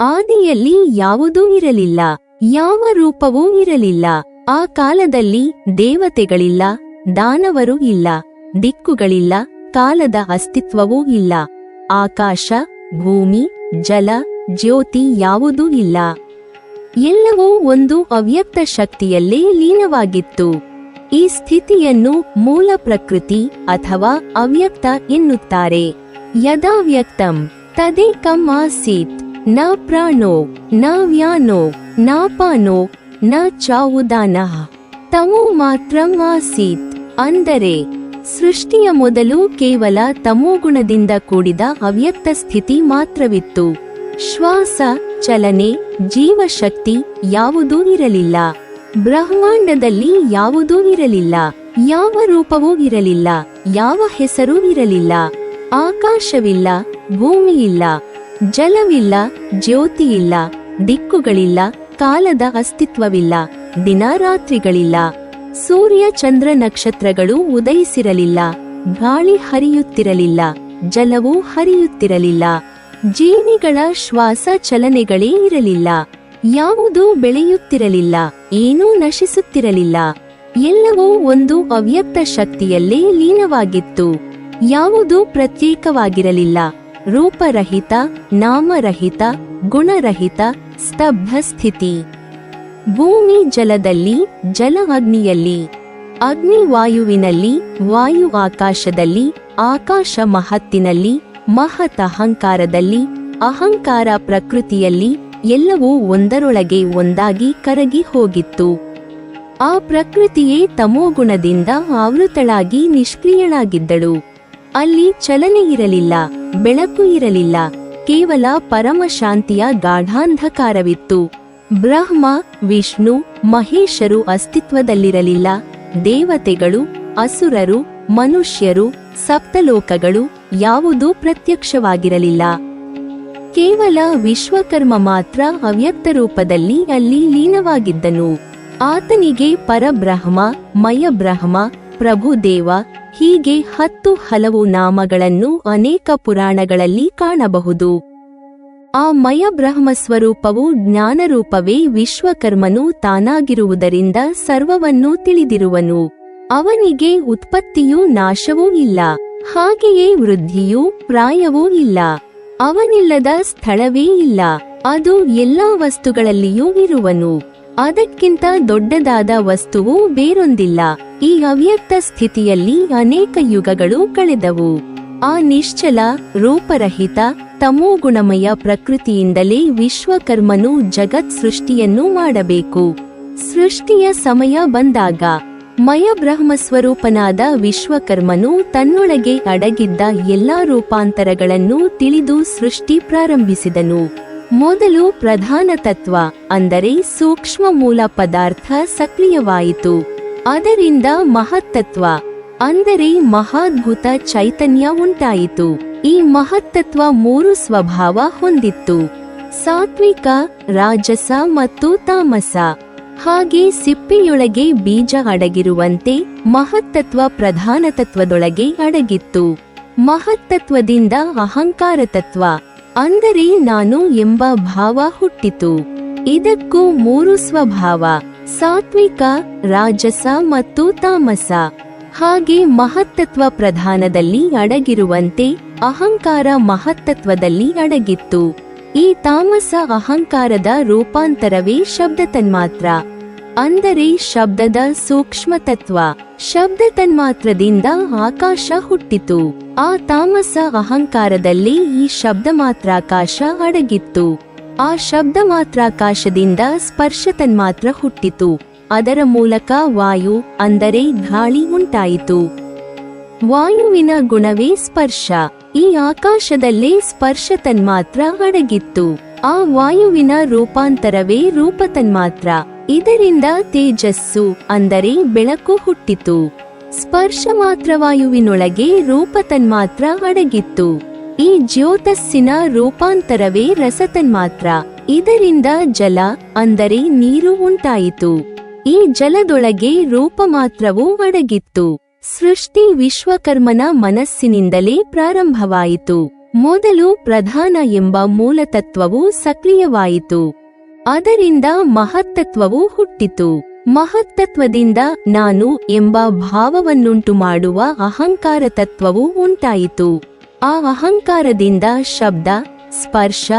ಆದಿಯಲ್ಲಿ ಯಾವುದೂ ಇರಲಿಲ್ಲ, ಯಾವ ರೂಪವೂ ಇರಲಿಲ್ಲ. ಆ ಕಾಲದಲ್ಲಿ ದೇವತೆಗಳಿಲ್ಲ, ದಾನವರೂ ಇಲ್ಲ, ದಿಕ್ಕುಗಳಿಲ್ಲ, ಕಾಲದ ಅಸ್ತಿತ್ವವೂ ಇಲ್ಲ. ಆಕಾಶ, ಭೂಮಿ, ಜಲ, ಜ್ಯೋತಿ ಯಾವುದೂ ಇಲ್ಲ. ಎಲ್ಲವೂ ಒಂದು ಅವ್ಯಕ್ತ ಶಕ್ತಿಯಲ್ಲೇ ಲೀನವಾಗಿತ್ತು. ಈ ಸ್ಥಿತಿಯನ್ನು ಮೂಲ ಪ್ರಕೃತಿ ಅಥವಾ ಅವ್ಯಕ್ತ ಎನ್ನುತ್ತಾರೆ. ಯದಾವ್ಯಕ್ತಂ ತದೇ ತದೇಕಂ ಆಸೀತ್. ನ ಪ್ರಾಣೋ, ನ ವ್ಯಾನೋ, ನ ಪಾನೋ, ನ ಚಾವುದಾನಃ. ತಮೋ ಮಾತ್ರ ಆಸೀತ್. ಅಂದರೆ, ಸೃಷ್ಟಿಯ ಮೊದಲು ಕೇವಲ ತಮೋಗುಣದಿಂದ ಕೂಡಿದ ಅವ್ಯಕ್ತ ಸ್ಥಿತಿ ಮಾತ್ರವಿತ್ತು. ಶ್ವಾಸ, ಚಲನೆ, ಜೀವಶಕ್ತಿ ಯಾವುದೂ ಇರಲಿಲ್ಲ. ಬ್ರಹ್ಮಾಂಡದಲ್ಲಿ ಯಾವುದೂ ಇರಲಿಲ್ಲ. ಯಾವ ರೂಪವೂ ಇರಲಿಲ್ಲ. ಯಾವ ಹೆಸರೂ ಇರಲಿಲ್ಲ. ಆಕಾಶವಿಲ್ಲ ಭೂಮಿಯಿಲ್ಲ ಜಲವಿಲ್ಲ, ಜ್ಯೋತಿಯಿಲ್ಲ, ದಿಕ್ಕುಗಳಿಲ್ಲ, ಕಾಲದ ಅಸ್ತಿತ್ವವಿಲ್ಲ ದಿನ ರಾತ್ರಿಗಳಿಲ್ಲ ಸೂರ್ಯ ಚಂದ್ರ ನಕ್ಷತ್ರಗಳು ಉದಯಿಸಿರಲಿಲ್ಲ, ಗಾಳಿ ಹರಿಯುತ್ತಿರಲಿಲ್ಲ, ಜಲವು ಹರಿಯುತ್ತಿರಲಿಲ್ಲ, ಜೀವಿಗಳ ಶ್ವಾಸ ಚಲನೆಗಳೇ ಇರಲಿಲ್ಲ, ಯಾವುದೂ ಬೆಳೆಯುತ್ತಿರಲಿಲ್ಲ, ಏನೂ ನಶಿಸುತ್ತಿರಲಿಲ್ಲ. ಎಲ್ಲವೂ ಒಂದು ಅವ್ಯಕ್ತ ಶಕ್ತಿಯಲ್ಲೇ ಲೀನವಾಗಿತ್ತು, ಯಾವುದೂ ಪ್ರತ್ಯೇಕವಾಗಿರಲಿಲ್ಲ. ರೂಪರಹಿತ, ನಾಮರಹಿತ, ಗುಣರಹಿತ ಸ್ತಬ್ಧ ಸ್ಥಿತಿ ಭೂಮಿ ಜಲದಲ್ಲಿ ಜಲ ಅಗ್ನಿಯಲ್ಲಿ ಅಗ್ನಿ ವಾಯುವಿನಲ್ಲಿ ವಾಯು ಆಕಾಶದಲ್ಲಿ, ಆಕಾಶ ಮಹತ್ತಿನಲ್ಲಿ, ಮಹತ್ ಅಹಂಕಾರದಲ್ಲಿ, ಅಹಂಕಾರ ಪ್ರಕೃತಿಯಲ್ಲಿ, ಎಲ್ಲವೂ ಒಂದರೊಳಗೆ ಒಂದಾಗಿ ಕರಗಿ ಹೋಗಿತ್ತು. ಆ ಪ್ರಕೃತಿಯೇ ತಮೋಗುಣದಿಂದ ಆವೃತಳಾಗಿ ನಿಷ್ಕ್ರಿಯಳಾಗಿದ್ದಳು. ಅಲ್ಲಿ ಚಲನೆ ಇರಲಿಲ್ಲ. ಬೆಳಕು ಇರಲಿಲ್ಲ. ಕೇವಲ ಪರಮ ಶಾಂತಿಯ ಗಾಢಾಂಧಕಾರವಿತ್ತು. ಬ್ರಹ್ಮ, ವಿಷ್ಣು, ಮಹೇಶರು ಅಸ್ತಿತ್ವದಲ್ಲಿರಲಿಲ್ಲ. ದೇವತೆಗಳು, ಅಸುರರು, ಮನುಷ್ಯರು, ಸಪ್ತಲೋಕಗಳು ಯಾವುದೂ ಪ್ರತ್ಯಕ್ಷವಾಗಿರಲಿಲ್ಲ. ಕೇವಲ ವಿಶ್ವಕರ್ಮ ಮಾತ್ರ ಅವ್ಯಕ್ತ ರೂಪದಲ್ಲಿ ಅಲ್ಲಿ ಲೀನವಾಗಿದ್ದನು. ಆತನಿಗೆ ಪರಬ್ರಹ್ಮ, ಮಯಬ್ರಹ್ಮ, ಪ್ರಭುದೇವ ಹೀಗೆ ಹತ್ತು ಹಲವು ನಾಮಗಳನ್ನು ಅನೇಕ ಪುರಾಣಗಳಲ್ಲಿ ಕಾಣಬಹುದು. ಆ ಮಯಬ್ರಹ್ಮ ಸ್ವರೂಪವು ಜ್ಞಾನರೂಪವೇ ವಿಶ್ವಕರ್ಮನು ತಾನಾಗಿರುವುದರಿಂದ ಸರ್ವವನ್ನೂ ತಿಳಿದಿರುವನು. ಅವನಿಗೆ ಉತ್ಪತ್ತಿಯೂ ನಾಶವೂ ಇಲ್ಲ, ಹಾಗೆಯೇ ವೃದ್ಧಿಯೂ ಪ್ರಾಯವೂ ಇಲ್ಲ. ಅವನಿಲ್ಲದ ಸ್ಥಳವೇ ಇಲ್ಲ, ಅದು ಎಲ್ಲಾ ವಸ್ತುಗಳಲ್ಲಿಯೂ ಇರುವನು. ಅದಕ್ಕಿಂತ ದೊಡ್ಡದಾದ ವಸ್ತುವು ಬೇರೊಂದಿಲ್ಲ. ಈ ಅವ್ಯಕ್ತ ಸ್ಥಿತಿಯಲ್ಲಿ ಅನೇಕ ಯುಗಗಳು ಕಳೆದವು. ಆ ನಿಶ್ಚಲ, ರೂಪರಹಿತ ತಮೋಗುಣಮಯ ಪ್ರಕೃತಿಯಿಂದಲೇ ವಿಶ್ವಕರ್ಮನು ಜಗತ್ ಸೃಷ್ಟಿಯನ್ನು ಮಾಡಬೇಕು. ಸೃಷ್ಟಿಯ ಸಮಯ ಬಂದಾಗ, ಮಯ ಬ್ರಹ್ಮ ಸ್ವರೂಪನಾದ ವಿಶ್ವಕರ್ಮನು ತನ್ನೊಳಗೆ ಅಡಗಿದ್ದ ಎಲ್ಲಾ ರೂಪಾಂತರಗಳನ್ನು ತಿಳಿದು ಸೃಷ್ಟಿ ಪ್ರಾರಂಭಿಸಿದನು. ಮೊದಲು ಪ್ರಧಾನ ತತ್ವ, ಅಂದರೆ ಸೂಕ್ಷ್ಮ ಮೂಲ ಪದಾರ್ಥ ಸಕ್ರಿಯವಾಯಿತು. ಅದರಿಂದ ಮಹತ್ತತ್ವ, ಅಂದರೆ ಮಹಾದ್ಭುತ ಚೈತನ್ಯ ಉಂಟಾಯಿತು. ಈ ಮಹತ್ತತ್ವ ಮೂರು ಸ್ವಭಾವ ಹೊಂದಿತ್ತು. ಸಾತ್ವಿಕ, ರಾಜಸ ಮತ್ತು ತಾಮಸ. ಹಾಗೆ ಸಿಪ್ಪೆಯೊಳಗೆ ಬೀಜ ಅಡಗಿರುವಂತೆ ಮಹತ್ತತ್ವ ಪ್ರಧಾನ ತತ್ವದೊಳಗೆ ಅಡಗಿತ್ತು. ಮಹತ್ತತ್ವದಿಂದ ಅಹಂಕಾರ ತತ್ವ. ಅಂದರೆ ನಾನು ಎಂಬ ಭಾವ ಹುಟ್ಟಿತು. ಇದಕ್ಕೂ ಮೂರು ಸ್ವಭಾವ, ಸಾತ್ವಿಕ, ರಾಜಸ ಮತ್ತು ತಾಮಸ. ಹಾಗೆ ಮಹತ್ತತ್ವ ಪ್ರಧಾನದಲ್ಲಿ ಅಡಗಿರುವಂತೆ ಅಹಂಕಾರ ಮಹತ್ತತ್ವದಲ್ಲಿ ಅಡಗಿತ್ತು. ಈ ತಾಮಸ ಅಹಂಕಾರದ ರೂಪಾಂತರವೇ ಶಬ್ದ ತನ್ಮಾತ್ರ ಅಂದರೆ ಶಬ್ದದ ಸೂಕ್ಷ್ಮ ತತ್ವ ಶಬ್ದ ತನ್ಮಾತ್ರದಿಂದ ಆಕಾಶ ಹುಟ್ಟಿತು. ಆ ತಾಮಸ ಅಹಂಕಾರದಲ್ಲಿ ಈ ಶಬ್ದ ಮಾತ್ರಾಕಾಶ ಅಡಗಿತ್ತು. ಆ ಶಬ್ದ ಮಾತ್ರಾಕಾಶದಿಂದ ಸ್ಪರ್ಶ ತನ್ಮಾತ್ರ ಹುಟ್ಟಿತು. ಅದರ ಮೂಲಕ ವಾಯು, ಅಂದರೆ ಗಾಳಿ ಉಂಟಾಯಿತು. ವಾಯುವಿನ ಗುಣವೇ ಸ್ಪರ್ಶ. ಈ ಆಕಾಶದಲ್ಲೇ ಸ್ಪರ್ಶ ತನ್ಮಾತ್ರ ಅಡಗಿತ್ತು. ಆ ವಾಯುವಿನ ರೂಪಾಂತರವೇ ರೂಪ ತನ್ಮಾತ್ರ. ಇದರಿಂದ ತೇಜಸ್ಸು, ಅಂದರೆ ಬೆಳಕು ಹುಟ್ಟಿತು. ಸ್ಪರ್ಶ ಮಾತ್ರವಾಯುವಿನೊಳಗೆ ರೂಪ ತನ್ಮಾತ್ರ ಅಡಗಿತ್ತು. ಈ ಜ್ಯೋತಸ್ಸಿನ ರೂಪಾಂತರವೇ ರಸತನ್ಮಾತ್ರ. ಇದರಿಂದ ಜಲ, ಅಂದರೆ ನೀರು ಉಂಟಾಯಿತು. ಈ ಜಲದೊಳಗೆ ರೂಪ ಮಾತ್ರವೂ ಅಡಗಿತ್ತು. ಸೃಷ್ಟಿ ವಿಶ್ವಕರ್ಮನ ಮನಸ್ಸಿನಿಂದಲೇ ಪ್ರಾರಂಭವಾಯಿತು. ಮೊದಲು ಪ್ರಧಾನ ಎಂಬ ಮೂಲತತ್ವವು ಸಕ್ರಿಯವಾಯಿತು. ಅದರಿಂದ ಮಹತ್ತತ್ವವು ಹುಟ್ಟಿತು. ಮಹತ್ತತ್ವದಿಂದ ನಾನು ಎಂಬ ಭಾವವನ್ನುಂಟು ಮಾಡುವ ಅಹಂಕಾರ ತತ್ವವು ಉಂಟಾಯಿತು. ಆ ಅಹಂಕಾರದಿಂದ ಶಬ್ದ, ಸ್ಪರ್ಶ,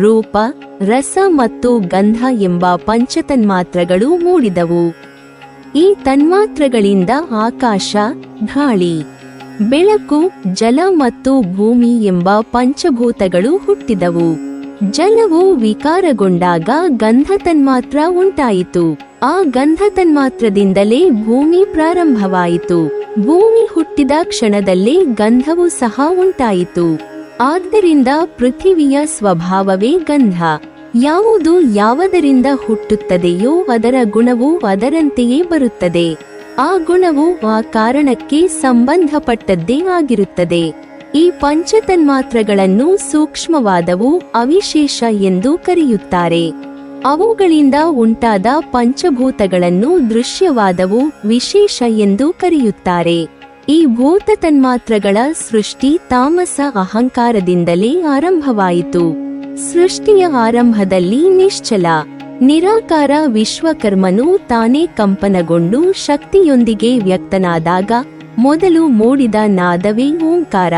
ರೂಪ, ರಸ ಮತ್ತು ಗಂಧ ಎಂಬ ಪಂಚತನ್ಮಾತ್ರಗಳು ಮೂಡಿದವು. ಈ ತನ್ಮಾತ್ರಗಳಿಂದ ಆಕಾಶ, ಗಾಳಿ, ಬೆಳಕು, ಜಲ ಮತ್ತು ಭೂಮಿ ಎಂಬ ಪಂಚಭೂತಗಳು ಹುಟ್ಟಿದವು. ಜಲವು ವಿಕಾರಗೊಂಡಾಗ ಗಂಧ ತನ್ಮಾತ್ರ ಉಂಟಾಯಿತು. ಆ ಗಂಧ ತನ್ಮಾತ್ರದಿಂದಲೇ ಭೂಮಿ ಪ್ರಾರಂಭವಾಯಿತು. ಭೂಮಿ ಹುಟ್ಟಿದ ಕ್ಷಣದಲ್ಲೇ ಗಂಧವು ಸಹ ಉಂಟಾಯಿತು. ಆದ್ದರಿಂದ ಪೃಥಿವಿಯ ಸ್ವಭಾವವೇ ಗಂಧ. ಯಾವುದು ಯಾವದರಿಂದ ಹುಟ್ಟುತ್ತದೆಯೋ ಅದರ ಗುಣವು ಅದರಂತೆಯೇ ಬರುತ್ತದೆ. ಆ ಗುಣವು ಆ ಕಾರಣಕ್ಕೆ ಸಂಬಂಧಪಟ್ಟದ್ದೇ ಆಗಿರುತ್ತದೆ. ಈ ಪಂಚತನ್ಮಾತ್ರಗಳನ್ನು ಸೂಕ್ಷ್ಮವಾದವು ಅವಿಶೇಷ ಎಂದು ಕರೆಯುತ್ತಾರೆ. ಅವುಗಳಿಂದ ಉಂಟಾದ ಪಂಚಭೂತಗಳನ್ನು ದೃಶ್ಯವಾದವು ವಿಶೇಷ ಎಂದು ಕರೆಯುತ್ತಾರೆ. ಈ ಭೂತ ತನ್ಮಾತ್ರಗಳ ಸೃಷ್ಟಿ ತಾಮಸ ಅಹಂಕಾರದಿಂದಲೇ ಆರಂಭವಾಯಿತು. ಸೃಷ್ಟಿಯ ಆರಂಭದಲ್ಲಿ ನಿಶ್ಚಲ, ನಿರಾಕಾರ ವಿಶ್ವಕರ್ಮನು ತಾನೇ ಕಂಪನಗೊಂಡು ಶಕ್ತಿಯೊಂದಿಗೆ ವ್ಯಕ್ತನಾದಾಗ ಮೊದಲು ಮೂಡಿದ ನಾದವೇ ಓಂಕಾರ.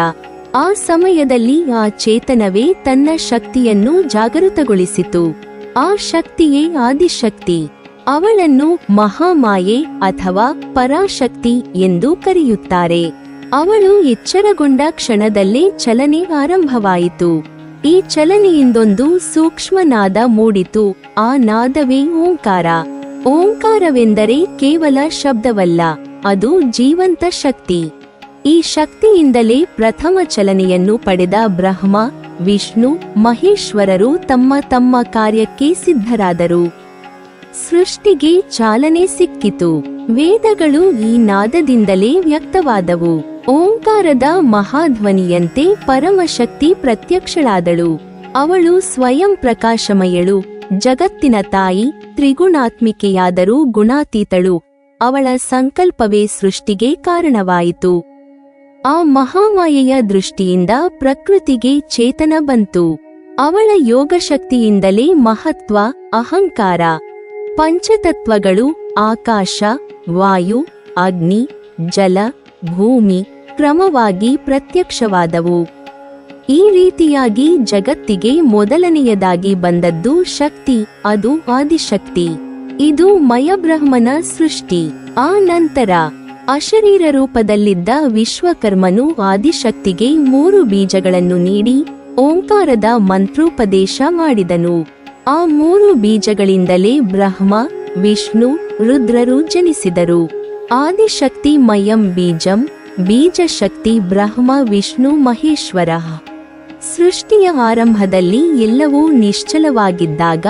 ಆ ಸಮಯದಲ್ಲಿ ಆ ಚೇತನವೇ ತನ್ನ ಶಕ್ತಿಯನ್ನು ಜಾಗೃತಗೊಳಿಸಿತು. ಆ ಶಕ್ತಿಯೇ ಆದಿಶಕ್ತಿ. ಅವಳನ್ನು ಮಹಾಮಾಯೆ ಅಥವಾ ಪರಾಶಕ್ತಿ ಎಂದು ಕರೆಯುತ್ತಾರೆ. ಅವಳು ಎಚ್ಚರಗೊಂಡ ಕ್ಷಣದಲ್ಲೇ ಚಲನೆ ಆರಂಭವಾಯಿತು. ಈ ಚಲನೆಯಿಂದೊಂದು ಸೂಕ್ಷ್ಮನಾದ ಮೂಡಿತು, ಆ ನಾದವೇ ಓಂಕಾರ. ಓಂಕಾರವೆಂದರೆ ಕೇವಲ ಶಬ್ದವಲ್ಲ. ಅದು ಜೀವಂತ ಶಕ್ತಿ. ಈ ಶಕ್ತಿಯಿಂದಲೇ ಪ್ರಥಮ ಚಲನೆಯನ್ನು ಪಡೆದ ಬ್ರಹ್ಮ, ವಿಷ್ಣು, ಮಹೇಶ್ವರರು ತಮ್ಮ ತಮ್ಮ ಕಾರ್ಯಕ್ಕೆ ಸಿದ್ಧರಾದರು. ಸೃಷ್ಟಿಗೆ ಚಾಲನೆ ಸಿಕ್ಕಿತು. ವೇದಗಳು ಈ ನಾದದಿಂದಲೇ ವ್ಯಕ್ತವಾದವು. ಓಂಕಾರದ ಮಹಾಧ್ವನಿಯಂತೆ ಪರಮಶಕ್ತಿ ಪ್ರತ್ಯಕ್ಷಳಾದಳು. ಅವಳು ಸ್ವಯಂ ಪ್ರಕಾಶಮಯಳು, ಜಗತ್ತಿನ ತಾಯಿ, ತ್ರಿಗುಣಾತ್ಮಿಕೆಯಾದರೂ ಗುಣಾತೀತಳು. ಅವಳ ಸಂಕಲ್ಪವೇ ಸೃಷ್ಟಿಗೆ ಕಾರಣವಾಯಿತು. ಆ ಮಹಾಮಾಯೆಯ ದೃಷ್ಟಿಯಿಂದ ಪ್ರಕೃತಿಗೆ ಚೇತನ ಬಂತು. ಅವಳ ಯೋಗಶಕ್ತಿಯಿಂದಲೇ ಮಹತ್ವ, ಅಹಂಕಾರ, ಪಂಚತತ್ವಗಳು, ಆಕಾಶ, ವಾಯು, ಅಗ್ನಿ, ಜಲ, ಭೂಮಿ ಕ್ರಮವಾಗಿ ಪ್ರತ್ಯಕ್ಷವಾದವು. ಈ ರೀತಿಯಾಗಿ ಜಗತ್ತಿಗೆ ಮೊದಲನೆಯದಾಗಿ ಬಂದದ್ದು ಶಕ್ತಿ, ಅದು ಆದಿಶಕ್ತಿ. ಇದು ಮಯಬ್ರಹ್ಮನ ಸೃಷ್ಟಿ. ಆ ನಂತರ ಅಶರೀರ ರೂಪದಲ್ಲಿದ್ದ ವಿಶ್ವಕರ್ಮನು ಆದಿಶಕ್ತಿಗೆ ಮೂರು ಬೀಜಗಳನ್ನು ನೀಡಿ ಓಂಕಾರದ ಮಂತ್ರೋಪದೇಶ ಮಾಡಿದನು. ಆ ಮೂರು ಬೀಜಗಳಿಂದಲೇ ಬ್ರಹ್ಮ, ವಿಷ್ಣು, ರುದ್ರರು ಜನಿಸಿದರು. ಆದಿಶಕ್ತಿ ಮಯಂ ಬೀಜಂ, ಬೀಜಶಕ್ತಿ ಬ್ರಹ್ಮ, ವಿಷ್ಣು ಮಹೇಶ್ವರ. ಸೃಷ್ಟಿಯ ಆರಂಭದಲ್ಲಿ ಎಲ್ಲವೂ ನಿಶ್ಚಲವಾಗಿದ್ದಾಗ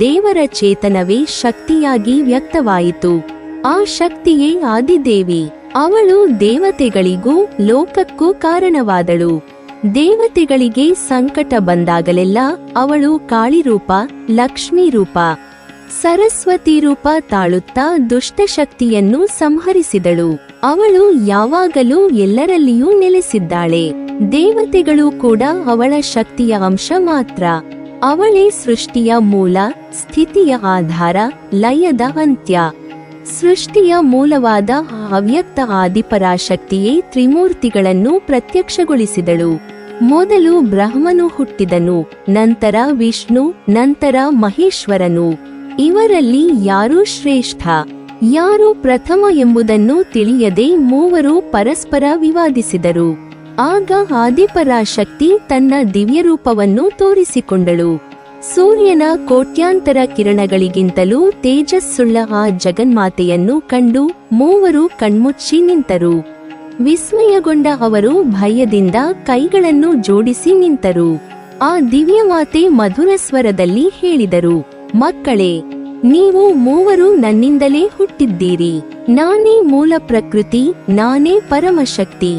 ದೇವರ ಚೇತನವೇ ಶಕ್ತಿಯಾಗಿ ವ್ಯಕ್ತವಾಯಿತು. ಆ ಶಕ್ತಿಯೇ ಆದಿದೇವಿ. ಅವಳು ದೇವತೆಗಳಿಗೂ ಲೋಕಕ್ಕೂ ಕಾರಣವಾದಳು. ದೇವತೆಗಳಿಗೆ ಸಂಕಟ ಬಂದಾಗಲೆಲ್ಲ ಅವಳು ಕಾಳಿರೂಪ, ಲಕ್ಷ್ಮೀ ರೂಪ, ಸರಸ್ವತಿ ರೂಪ ತಾಳುತ್ತಾ ದುಷ್ಟಶಕ್ತಿಯನ್ನು ಸಂಹರಿಸಿದಳು. ಅವಳು ಯಾವಾಗಲೂ ಎಲ್ಲರಲ್ಲಿಯೂ ನೆಲೆಸಿದ್ದಾಳೆ. ದೇವತೆಗಳು ಕೂಡ ಅವಳ ಶಕ್ತಿಯ ಅಂಶ ಮಾತ್ರ. ಅವಳೇ ಸೃಷ್ಟಿಯ ಮೂಲ, ಸ್ಥಿತಿಯ ಆಧಾರ, ಲಯದ ಅಂತ್ಯ. ಸೃಷ್ಟಿಯ ಮೂಲವಾದ ಅವ್ಯಕ್ತ ಆದಿಪರಾಶಕ್ತಿಯೇ ತ್ರಿಮೂರ್ತಿಗಳನ್ನು ಪ್ರತ್ಯಕ್ಷಗೊಳಿಸಿದಳು. ಮೊದಲು ಬ್ರಹ್ಮನು ಹುಟ್ಟಿದನು, ನಂತರ ವಿಷ್ಣು, ನಂತರ ಮಹೇಶ್ವರನು. ಇವರಲ್ಲಿ ಯಾರು ಶ್ರೇಷ್ಠ? ಯಾರು ಪ್ರಥಮ ಎಂಬುದನ್ನು ತಿಳಿಯದೆ ಮೂವರು ಪರಸ್ಪರ ವಿವಾದಿಸಿದರು. ಆಗ ಆದಿಪರಾಶಕ್ತಿ ತನ್ನ ದಿವ್ಯರೂಪವನ್ನು ತೋರಿಸಿಕೊಂಡಳು. ಸೂರ್ಯನ ಕೋಟ್ಯಾಂತರ ಕಿರಣಗಳಿಗಿಂತಲೂ ತೇಜಸ್ಸುಳ್ಳ ಆ ಜಗನ್ಮಾತೆಯನ್ನು ಕಂಡು ಮೂವರು ಕಣ್ಮುಚ್ಚಿ ನಿಂತರು. ವಿಸ್ಮಯಗೊಂಡ ಅವರು ಭಯದಿಂದ ಕೈಗಳನ್ನು ಜೋಡಿಸಿ ನಿಂತರು. ಆ ದಿವ್ಯಮಾತೆ ಮಧುರ ಸ್ವರದಲ್ಲಿ ಹೇಳಿದರು, ಮಕ್ಕಳೇ, ನೀವು ಮೂವರು ನನ್ನಿಂದಲೇ ಹುಟ್ಟಿದ್ದೀರಿ. ನಾನೇ ಮೂಲ ಪ್ರಕೃತಿ, ನಾನೇ ಪರಮಶಕ್ತಿ.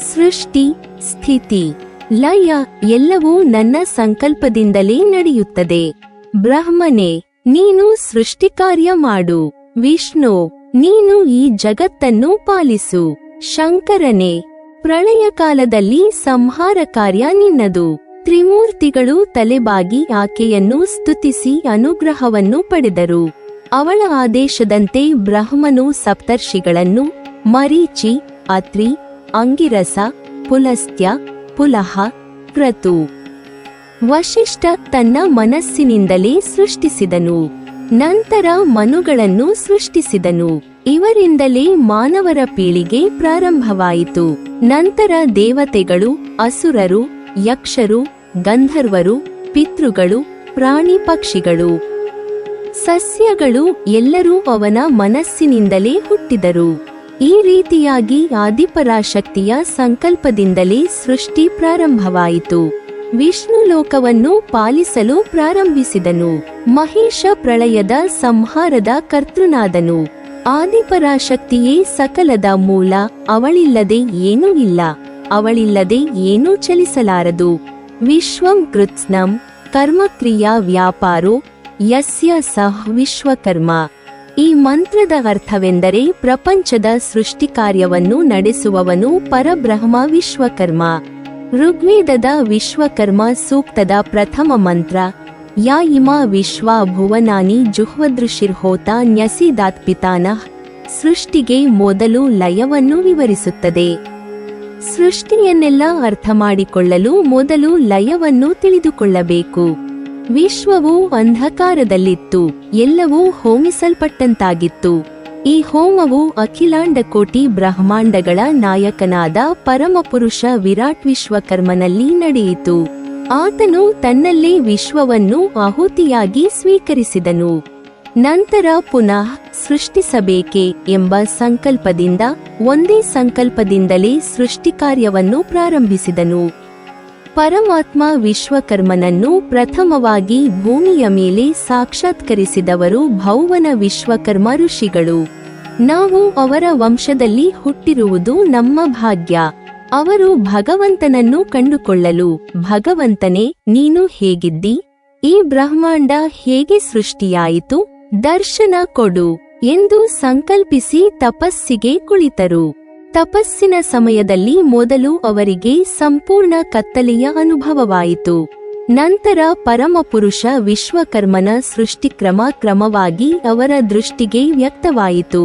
ಸೃಷ್ಟಿ, ಸ್ಥಿತಿ, ಲಯ ಎಲ್ಲವೂ ನನ್ನ ಸಂಕಲ್ಪದಿಂದಲೇ ನಡೆಯುತ್ತದೆ. ಬ್ರಹ್ಮನೇ, ನೀನು ಸೃಷ್ಟಿ ಕಾರ್ಯ ಮಾಡು. ವಿಷ್ಣು, ನೀನು ಈ ಜಗತ್ತನ್ನು ಪಾಲಿಸು. ಶಂಕರನೇ, ಪ್ರಳಯ ಕಾಲದಲ್ಲಿ ಸಂಹಾರ ಕಾರ್ಯ ನಿನ್ನದು. ತ್ರಿಮೂರ್ತಿಗಳು ತಲೆಬಾಗಿ ಆಕೆಯನ್ನು ಸ್ತುತಿಸಿ ಅನುಗ್ರಹವನ್ನು ಪಡೆದರು. ಅವಳ ಆದೇಶದಂತೆ ಬ್ರಹ್ಮನು ಸಪ್ತರ್ಷಿಗಳನ್ನು ಮರೀಚಿ, ಅತ್ರಿ ಅಂಗಿರಸ, ಪುಲಸ್ತ್ಯ, ಪುಲಹ, ಕ್ರತು. ವಶಿಷ್ಠ ತನ್ನ ಮನಸ್ಸಿನಿಂದಲೇ ಸೃಷ್ಟಿಸಿದನು. ನಂತರ ಮನುಗಳನ್ನು ಸೃಷ್ಟಿಸಿದನು. ಇವರಿಂದಲೇ ಮಾನವರ ಪೀಳಿಗೆ ಪ್ರಾರಂಭವಾಯಿತು. ನಂತರ ದೇವತೆಗಳು, ಅಸುರರು, ಯಕ್ಷರು, ಗಂಧರ್ವರು, ಪಿತೃಗಳು, ಪ್ರಾಣಿ ಪಕ್ಷಿಗಳು. ಸಸ್ಯಗಳು ಎಲ್ಲರೂ ಅವನ ಮನಸ್ಸಿನಿಂದಲೇ ಹುಟ್ಟಿದರು. ಈ ರೀತಿಯಾಗಿ ಆದಿಪರಾಶಕ್ತಿಯ ಸಂಕಲ್ಪದಿಂದಲೇ ಸೃಷ್ಟಿ ಪ್ರಾರಂಭವಾಯಿತು. ವಿಷ್ಣು ಲೋಕವನ್ನು ಪಾಲಿಸಲು ಪ್ರಾರಂಭಿಸಿದನು. ಮಹೇಶ ಪ್ರಳಯದ ಸಂಹಾರದ ಕರ್ತೃನಾದನು. ಆದಿಪರಾಶಕ್ತಿಯೇ ಸಕಲದ ಮೂಲ, ಅವಳಿಲ್ಲದೆ ಏನೂ ಇಲ್ಲ. ಅವಳಿಲ್ಲದೆ ಏನೂ ಚಲಿಸಲಾರದು. ವಿಶ್ವಂ ಕೃತ್ಸ್ನಂ, ಕರ್ಮಕ್ರಿಯಾ ವ್ಯಾಪಾರೋ, ಯಸ್ಯ ಸಹ ವಿಶ್ವಕರ್ಮ. ಈ ಮಂತ್ರದ ಅರ್ಥವೆಂದರೆ ಪ್ರಪಂಚದ ಸೃಷ್ಟಿ ಕಾರ್ಯವನ್ನು ನಡೆಸುವವನು ಪರಬ್ರಹ್ಮ ವಿಶ್ವಕರ್ಮ. ಋಗ್ವೇದದ ವಿಶ್ವಕರ್ಮ ಸೂಕ್ತದ ಪ್ರಥಮ ಮಂತ್ರ, ಯಾ ಇಮ ವಿಶ್ವ ಭುವನಾನಿ ಜುಹ್ವದೃಶಿರ್ಹೋತ ನ್ಯಸಿದಾತ್ಪಿತಾನಃ, ಸೃಷ್ಟಿಗೆ ಮೊದಲು ಲಯವನ್ನು ವಿವರಿಸುತ್ತದೆ. ಸೃಷ್ಟಿಯನ್ನೆಲ್ಲ ಅರ್ಥ ಮಾಡಿಕೊಳ್ಳಲು ಮೊದಲು ಲಯವನ್ನು ತಿಳಿದುಕೊಳ್ಳಬೇಕು. ವಿಶ್ವವು ಅಂಧಕಾರದಲ್ಲಿತ್ತು, ಎಲ್ಲವೂ ಹೋಮಿಸಲ್ಪಟ್ಟಂತಾಗಿತ್ತು. ಈ ಹೋಮವು ಅಖಿಲಾಂಡ ಕೋಟಿ ಬ್ರಹ್ಮಾಂಡಗಳ ನಾಯಕನಾದ ಪರಮಪುರುಷ ವಿರಾಟ್ ವಿಶ್ವಕರ್ಮನಲ್ಲಿ ನಡೆಯಿತು. ಆತನು ತನ್ನಲ್ಲೇ ವಿಶ್ವವನ್ನು ಆಹುತಿಯಾಗಿ ಸ್ವೀಕರಿಸಿದನು. ನಂತರ ಪುನಃ ಸೃಷ್ಟಿಸಬೇಕೆ ಎಂಬ ಸಂಕಲ್ಪದಿಂದ, ಒಂದೇ ಸಂಕಲ್ಪದಿಂದಲೇ ಸೃಷ್ಟಿಕಾರ್ಯವನ್ನು ಪ್ರಾರಂಭಿಸಿದನು. ಪರಮಾತ್ಮ ವಿಶ್ವಕರ್ಮನನ್ನು ಪ್ರಥಮವಾಗಿ ಭೂಮಿಯ ಮೇಲೆ ಸಾಕ್ಷಾತ್ಕರಿಸಿದವರು ಭೌವನ ವಿಶ್ವಕರ್ಮ ಋಷಿಗಳು. ನಾವು ಅವರ ವಂಶದಲ್ಲಿ ಹುಟ್ಟಿರುವುದು ನಮ್ಮ ಭಾಗ್ಯ. ಅವರು ಭಗವಂತನನ್ನು ಕಂಡುಕೊಳ್ಳಲು, ಭಗವಂತನೇ, ನೀನು ಹೇಗಿದ್ದಿ? ಈ ಬ್ರಹ್ಮಾಂಡ ಹೇಗೆ ಸೃಷ್ಟಿಯಾಯಿತು? ದರ್ಶನ ಕೊಡು ಎಂದು ಸಂಕಲ್ಪಿಸಿ ತಪಸ್ಸಿಗೆ ಕುಳಿತರು. ತಪಸ್ಸಿನ ಸಮಯದಲ್ಲಿ ಮೊದಲು ಅವರಿಗೆ ಸಂಪೂರ್ಣ ಕತ್ತಲೆಯ ಅನುಭವವಾಯಿತು. ನಂತರ ಪರಮಪುರುಷ ವಿಶ್ವಕರ್ಮನ ಸೃಷ್ಟಿಕ್ರಮ ಕ್ರಮವಾಗಿ ಅವರ ದೃಷ್ಟಿಗೆ ವ್ಯಕ್ತವಾಯಿತು.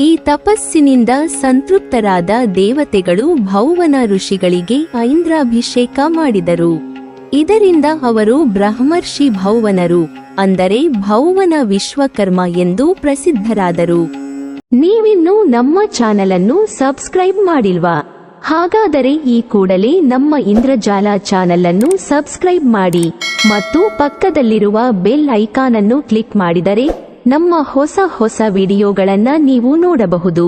ಈ ತಪಸ್ಸಿನಿಂದ ಸಂತೃಪ್ತರಾದ ದೇವತೆಗಳು ಭೌವನ ಋಷಿಗಳಿಗೆ ಐಂದ್ರಾಭಿಷೇಕ ಮಾಡಿದರು. ಇದರಿಂದ ಅವರು ಬ್ರಹ್ಮರ್ಷಿ ಭೌವನರು, ಅಂದರೆ ಭೌವನ ವಿಶ್ವಕರ್ಮ ಎಂದು ಪ್ರಸಿದ್ಧರಾದರು. ನೀವಿನ್ನೂ ನಮ್ಮ ಚಾನೆಲ್ ಅನ್ನು ಸಬ್ಸ್ಕ್ರೈಬ್ ಮಾಡಿಲ್ವಾ? ಹಾಗಾದರೆ ಈ ಕೂಡಲೇ ನಮ್ಮ ಇಂದ್ರಜಾಲ ಚಾನೆಲ್ ಅನ್ನು ಸಬ್ಸ್ಕ್ರೈಬ್ ಮಾಡಿ ಮತ್ತು ಪಕ್ಕದಲ್ಲಿರುವ ಬೆಲ್ ಐಕಾನ್ ಅನ್ನು ಕ್ಲಿಕ್ ಮಾಡಿದರೆ ನಮ್ಮ ಹೊಸ ಹೊಸ ವಿಡಿಯೋಗಳನ್ನು ನೀವು ನೋಡಬಹುದು.